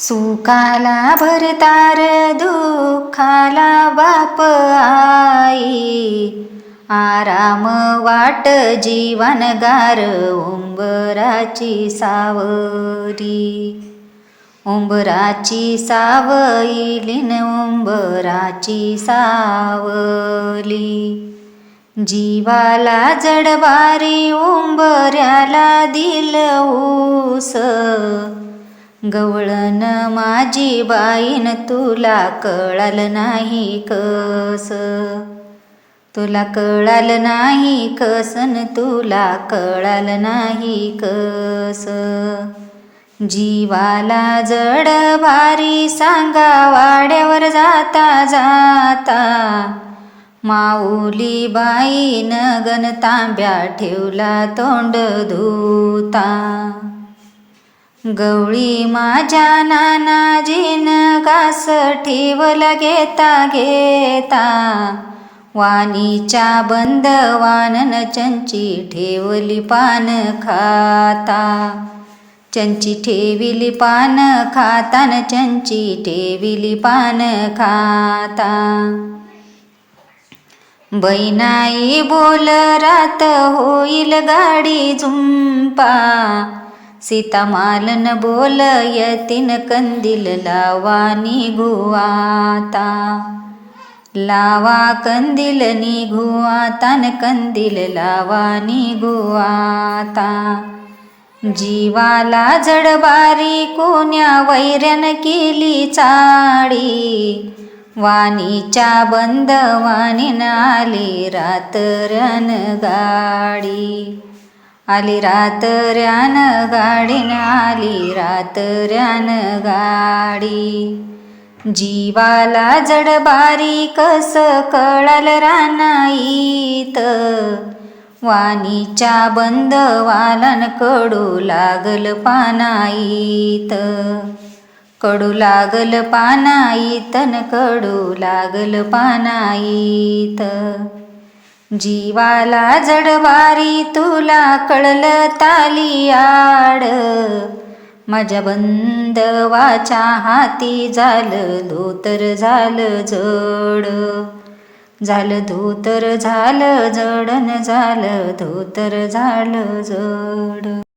सुखाला भरतार दुःखाला बाप आई. आराम वाट जीवन गार उंबराची सावरी. उंबराची सावईलीन उंबराची सावली. जीवाला जडबारी उंबऱ्याला दिल ऊस. गवळण माझी बाईन तुला कळाल नाही कस? तुला कळाल नाही कसन तुला कळाल नाही कस? जीवाला जड भारी सांगा वाड्यावर जाता जाता. माऊली बाईन गण तांब्या ठेवला तोंड धुता. गवळी माझ्या नानाजीन घास ठेवला घेता घेता. वाणीच्या बंद वानन चंची ठेवली पान खाता. चंची ठेविली पान खाता न चंची ठेविली पान खाता. बैनाई बोल रात होईल गाडी झुंपा. सीता मालन बोल यतीन कंदील लावा निघुआता लावा कंदील निघुआता न कंदील लावा निघुआता जीवाला जडबारी कोण्या वैऱ्यान केली चाडी. वाणीच्या बंद वाणीन आली रातऱ्यान गाडी. आली रातऱ्यान गाडीन आली रातऱ्यान गाडी. जीवाला जडबारी कस कळाल रानाईत. वाणीच्या बंद वालन कडू लागल पानाईत. कडू लागल पानाईतन कडू लागल पानाईत. जीवाला जडवारी तुला कळल ताली आड. माझ्या बंदवाच्या हाती झालं धोतर झालं जड. झालं धोतर झालं जडन झालं धोतर झालं जड.